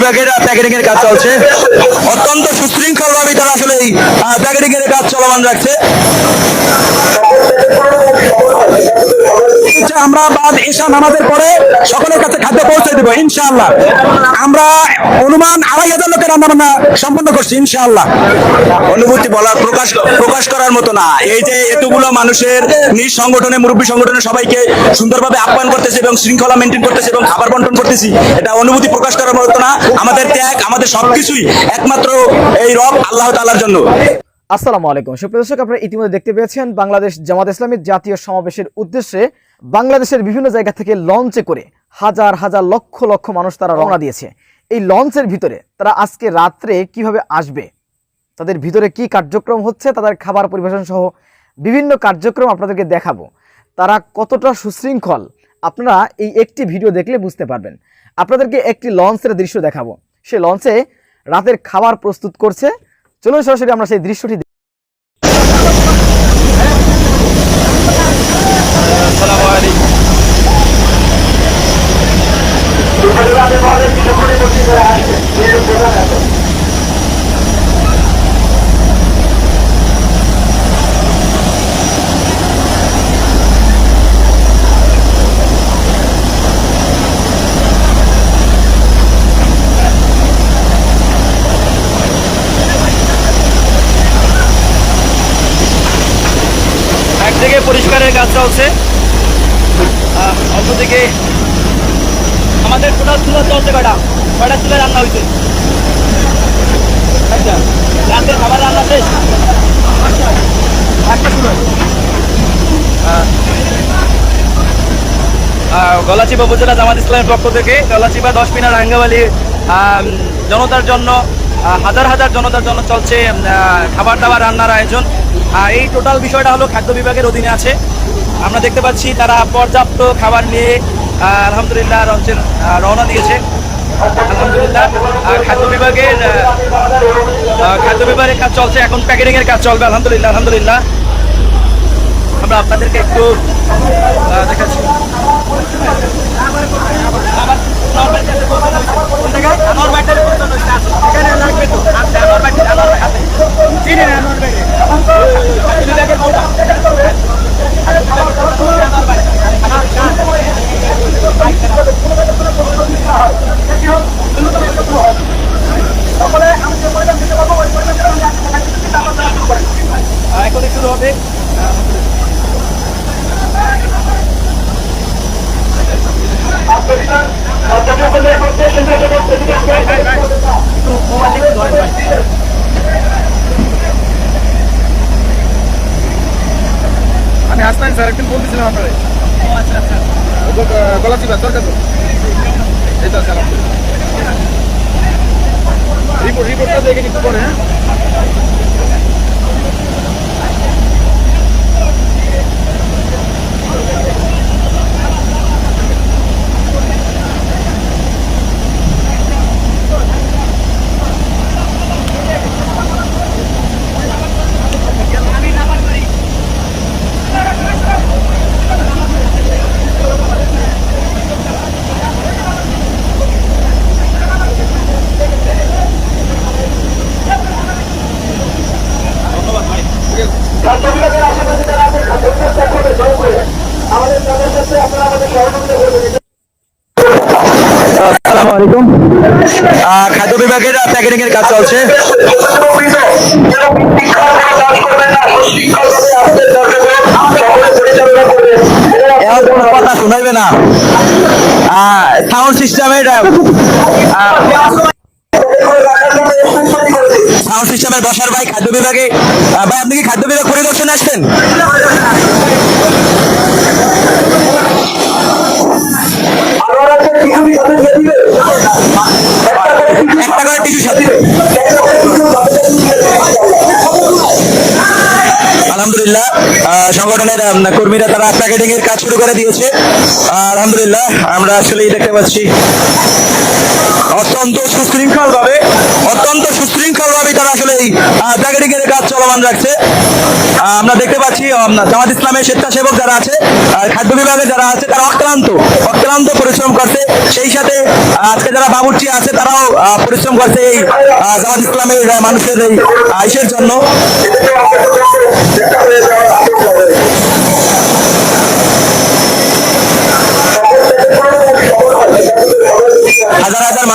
বিভাগের প্যাকেটিং এর কাজ চলছে। অত্যন্ত সুশৃঙ্খল ভাবে তারা আসলে এই প্যাকেটিং এর কাজ চলমান রাখছে। আমরা বাদ ঈশা নামাজের পরে সকলের কাছে খাদ্য পৌঁছে ইনশাআল্লাহ। আমরা অনুমান আড়াই হাজার লোকের সম্পন্ন করছি, ইনশাআল্লাহ। অনুভূতি প্রকাশ প্রকাশ করার মতো না। এই যে এতগুলো মানুষের নিজ সংগঠনে, মুরব্বী সংগঠনে সবাইকে সুন্দরভাবে আহ্বান করতেছে এবং শৃঙ্খলা মেনটেন করতেছে এবং খাবার বন্টন করতেছি, এটা অনুভূতি প্রকাশ করার মতো না। আমাদের ত্যাগ, আমাদের সবকিছুই একমাত্র এই রব, আল্লাহ তাআলার জন্য। আসসালামু আলাইকুম। সুপ্রিয় দর্শক, আপনারা ইতিমধ্যে দেখতে পেয়েছেন বাংলাদেশ জামাত ইসলামীর জাতীয় সমাবেশের উদ্দেশ্যে বাংলাদেশের বিভিন্ন জায়গা থেকে লঞ্চে করে হাজার হাজার লক্ষ লক্ষ মানুষ তারা রওনা দিয়েছে। এই লঞ্চের ভিতরে তারা আজকে রাত্রে কীভাবে আসবে? তাদের ভিতরে কি কার্যক্রম হচ্ছে? তাদের খাবার পরিবেশন সহ বিভিন্ন কার্যক্রম আপনাদেরকে দেখাবো। তারা কতটা সুশৃঙ্খল? আপনারা এই একটি ভিডিও দেখলে বুঝতে পারবেন। আপনাদেরকে একটি লঞ্চের দৃশ্য দেখাবো। সেই লঞ্চে রাতের খাবার প্রস্তুত করছে। চলুন সরাসরি আমরা সেই দৃশ্যটি দেখি। একদিকে কাজ অন্যদিকে আমাদের টোটাল চুলা চলছে কটা কয়টা চুলে রান্না হয়েছে? আচ্ছা রাতের খাবার রান্না শেষ? একটা চুলো গলাচিপা উপজেলা জামাত ইসলামের পক্ষ থেকে গলাচিপা দশ মিনার রাঙ্গাবালি জনতার জন্য হাজার হাজার জনতার জন্য চলছে খাবার দাবার রান্নার আয়োজন। এই টোটাল বিষয়টা হলো খাদ্য বিভাগের অধীনে আছে। আমরা দেখতে পাচ্ছি তারা পর্যাপ্ত খাবার নিয়ে আলহামদুলিল্লাহ রঞ্চের রওনা দিয়েছে। আলহামদুলিল্লাহ। খাদ্য বিভাগের খাদ্য বিভাগের কাজ চলছে। এখন প্যাকেটিং এর কাজ চলবে। আলহামদুলিল্লাহ আলহামদুলিল্লাহ। আমরা আপনাদেরকে একটু দেখাচ্ছি। এখন শুরু হবে আমি স্যার? একদিন বলতেছিলাম আপনারে। গলা চিবা দরকার তো। এই তো স্যার রিপোর্ট রিপোর্টটা দেখে একটু পরে হ্যাঁ? আসসালামু আলাইকুম। খাদ্য বিভাগের প্যাকেটিং এর কাজ চলছে। কথা শোনাইবে না। সাউন্ড সিস্টেমের সাউন্ড সিস্টেমের বসার ভাই খাদ্য বিভাগে। ভাই আপনি কি খাদ্য বিভাগ পরিদর্শনে আসছেন সংগঠনের কর্মীরা তারা প্যাকেটিং এর কাজ শুরু করে দিয়েছে। আলহামদুলিল্লাহ আমরা আসলেই দেখতে পাচ্ছি অত্যন্ত সুশৃঙ্খল ভাবে অত্যন্ত সুশৃঙ্খল ভাবে তারা আসলে এই ট্যাগেটিং এর কাজ চলমান রাখছে। আমরা দেখতে পাচ্ছি জামাত ইসলামের স্বেচ্ছাসেবক যারা আছে আহ, খাদ্য বিভাগে যারা আছে তারা অক্লান্ত অক্লান্ত পরিশ্রম করছে। সেই সাথে আজকে যারা বাবুর্চি আছে তারাও পরিশ্রম করছে এই জামাত ইসলামের মানুষের এই আহ, ইসের জন্য।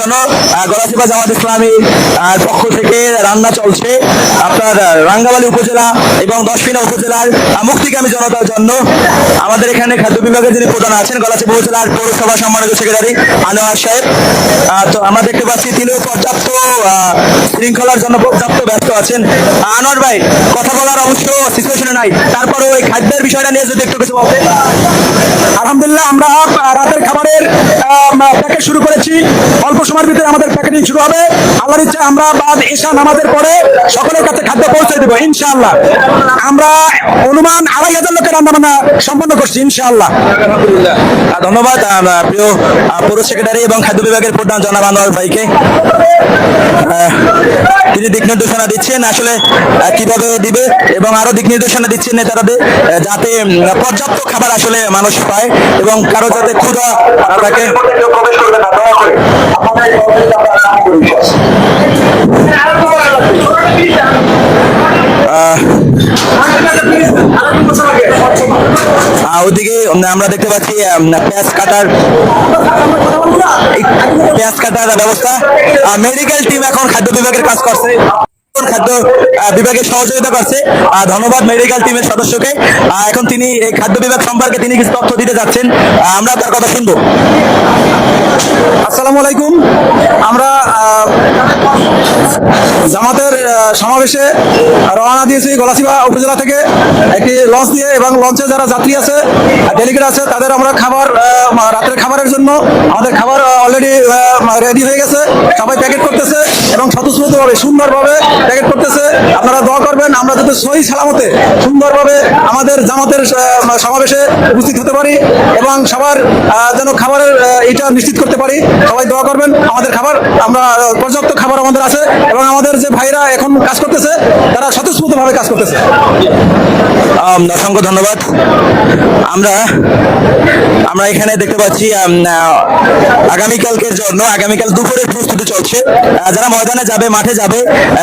জন্য গলাচিপা জামাত ইসলামী আহ, পক্ষ থেকে রান্না চলছে। আপনার রাঙ্গাবালী উপজেলা এবং দশপিনা উপজেলার মুক্তিকামী জনতার জন্য আমাদের এখানে খাদ্য বিভাগের যিনি প্রধান আছেন গলাচিপা উপজেলার পৌরসভা সম্মানিত সেক্রেটারি আনোয়ার সাহেব। তো আমরা দেখতে পাচ্ছি তিনিও পর্যাপ্ত শৃঙ্খলার জন্য পর্যাপ্ত ব্যস্ত আছেন। আনোয়ার ভাই কথা বলার অবশ্য সিচুয়েশনে নাই। তারপরে ওই খাদ্যের বিষয়টা নিয়ে যদি একটু কিছু বলতেন আলহামদুলিল্লাহ আমরা রাতের খাবারের প্যাকেট শুরু করেছি। অল্প সময়ের ভিতরে আমাদের প্যাকেটিং শুরু হবে। আল্লাহর ইচ্ছা আমরা বাদ এশা নামাজের পরে সকলের কাছে খাদ্য পৌঁছে দেবো ইনশাআল্লাহ। আমরা অনুমান আড়াই হাজার লোকের রান্না সম্পন্ন করছি ইনশাআল্লাহ। ধন্যবাদ প্রিয় পৌর সেক্রেটারি এবং খাদ্য বিভাগের প্রধান জনাব আনোয়ার ভাইকে। তিনি দিক নির্দেশনা দিচ্ছেন আসলে কীভাবে দিবে এবং আরও দিক নির্দেশনা দিচ্ছেন নেতারাদের যাতে পর্যাপ্ত খাবার আসলে মানুষ পায় এবং কারও যাতে ক্ষুধা আহ, ওদিকে আমরা দেখতে পাচ্ছি পেঁয়াজ কাটার পেঁয়াজ কাটার ব্যবস্থা। মেডিকেল টিম এখন খাদ্য বিভাগের কাজ করছে। খাদ্য বিভাগের সহযোগিতা করছে। ধন্যবাদ মেডিকেল টিমের সদস্যকে। এখন তিনি এই খাদ্য বিভাগ সম্পর্কে তিনি কিছু তথ্য দিতে যাচ্ছেন। আমরা তার কথা শুনব। আসসালামু আলাইকুম। আমরা জামাতের সমাবেশে রওনা দিয়েছি গলাচিবা উপজেলা থেকে একটি লঞ্চ দিয়ে এবং লঞ্চে যারা যাত্রী আছে ডেলিগেট আছে, তাদের আমরা খাবার রাতের খাবারের জন্য আমাদের খাবার অলরেডি রেডি হয়ে গেছে। সবাই প্যাকেট করতেছে এবং স্বতঃস্ফূর্তভাবে সুন্দরভাবে প্যাকেট করতেছে। আপনারা দোয়া করবেন, আমরা যাতে সহি সালামতে সুন্দরভাবে আমাদের জামাতের সমাবেশে উপস্থিত হতে পারি এবং সবার যেন খাবারের এটা নিশ্চিত করতে পারি। সবাই দোয়া করবেন, আমাদের খাবার, আমরা পর্যাপ্ত খাবার আমাদের আছে। এবং আমাদের যে ভাইরা এখন কাজ করতেছে তারা স্বতঃস্ফূর্তভাবে কাজ করতেছে। অসংখ্য ধন্যবাদ। আমরা আমরা এখানে দেখতে পাচ্ছি আগামীকালকের জন্য, আগামীকাল দুপুরের প্রস্তুতি চলছে। যারা ময়দানে যাবে, মাঠে যাবে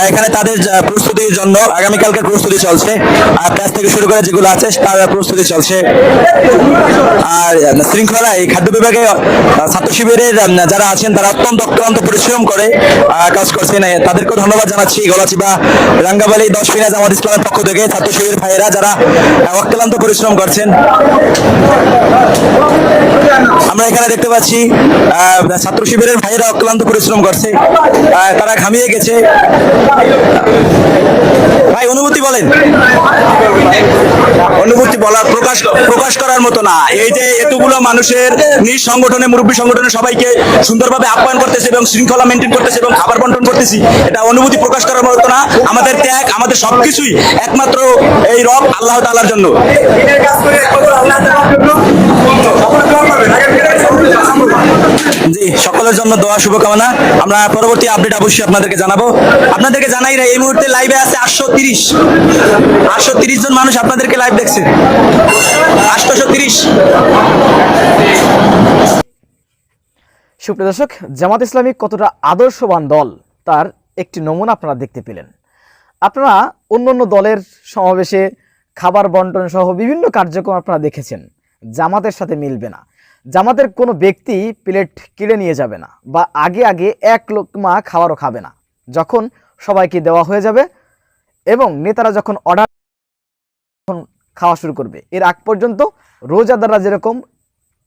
এখানে তাদের প্রস্তুতির জন্য আগামীকালকের প্রস্তুতি চলছে। আর প্যাচ থেকে শুরু করে যেগুলো আছে, তার প্রস্তুতি চলছে। আর শৃঙ্খলা, এই খাদ্য বিভাগে ছাত্র শিবিরের যারা আছেন, তারা অত্যন্ত অক্লান্ত পরিশ্রম করে কাজ করছেন। তাদেরকেও ধন্যবাদ জানাচ্ছি গলাচিবা রাঙ্গাবালি, দশ ফিনা জামাত ইসলামের পক্ষ থেকে, ছাত্র শিবির ভাইয়েরা, যারা অক্লান্ত পরিশ্রম করছেন। আমরা এখানে দেখতে পাচ্ছি ছাত্র শিবিরের ভাইয়েরা অক্লান্ত পরিশ্রম করছে। তারা ঘামিয়ে গেছে। ভাই, অনুভূতি বলেন। অনুভূতি বলার প্রকাশ প্রকাশ করার মতো না। এই যে এতগুলো মানুষের নিজ সংগঠনে, মুরব্বী সংগঠনে সবাইকে সুন্দরভাবে আপ্যায়ন করতেছে এবং শৃঙ্খলা মেনটেন করতেছে এবং খাবার বন্টন করতেছি, এটা অনুভূতি প্রকাশ করার মতো না। আমাদের ত্যাগ, আমাদের সবকিছুই একমাত্র এই রব আল্লাহ তালার জন্য। জি, সকলের জন্য দোয়া, শুভকামনা। আমরা পরবর্তী আপডেট অবশ্যই আপনাদেরকে জানাব। আপনাদেরকে জানাই না এই মুহূর্তে লাইভে আছে আটশো তিরিশ। আটশো তিরিশ জন মানুষ আপনাদেরকে লাইভ দেখছে। তিরিশ। সুপ্রিয় দর্শক, জামাত ইসলামী কতটা আদর্শবান দল, তার একটি নমুনা আপনারা দেখতে পেলেন। আপনারা অন্য অন্য দলের সমাবেশে খাবার বন্টন সহ বিভিন্ন কার্যক্রম আপনারা দেখেছেন। জামাতের সাথে মিলবে না। জামাতের কোনো ব্যক্তি প্লেট কিনে নিয়ে যাবে না বা আগে আগে এক লোকমা খাবারও খাবে না। যখন সবাইকে দেওয়া হয়ে যাবে এবং নেতারা যখন অর্ডার খাওয়া শুরু করবে। এর আগ পর্যন্ত রোজাদাররা যেরকম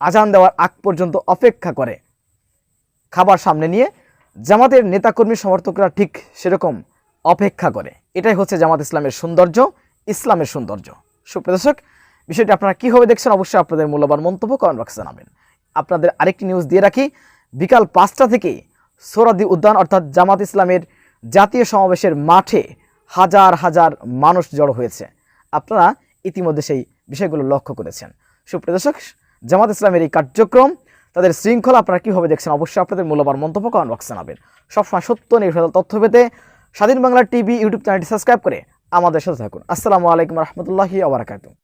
আজান দেওয়ার আগ পর্যন্ত অপেক্ষা করে খাবার সামনে নিয়ে, জামাতের নেতাকর্মী সমর্থকরা ঠিক সেরকম অপেক্ষা করে। এটাই হচ্ছে জামাত ইসলামের সৌন্দর্য ইসলামের সৌন্দর্য। সুপ্রদর্শক বিষয়টি আপনারা কীভাবে দেখছেন অবশ্যই আপনাদের মূল্যবান মন্তব্য কমেন্ট বক্সে জানাবেন। আপনাদের আরেকটি নিউজ দিয়ে রাখি। বিকাল পাঁচটা থেকে সোরাদি উদ্যান অর্থাৎ জামাত ইসলামের জাতীয় সমাবেশের মাঠে হাজার হাজার মানুষ জড়ো হয়েছে। আপনারা ইতিমধ্যে সেই বিষয়গুলো লক্ষ্য করেছেন। সুপ্রদর্শক জামাত ইসলামের এই কার্যক্রম, তাদের শৃঙ্খলা আপনারা কীভাবে দেখছেন অবশ্যই আপনাদের মূল্যবান মন্তব্য কমেন্ট বক্সে জানাবেন। সবসময় সত্য নির্ভর তথ্য পেতে স্বাধীন বাংলা টিভি ইউটিউব চ্যানেলটি সাবস্ক্রাইব করে আমাদের সাথে থাকুন। আসসালামু আলাইকুম রহমতুল্লাহি আবরাকাতু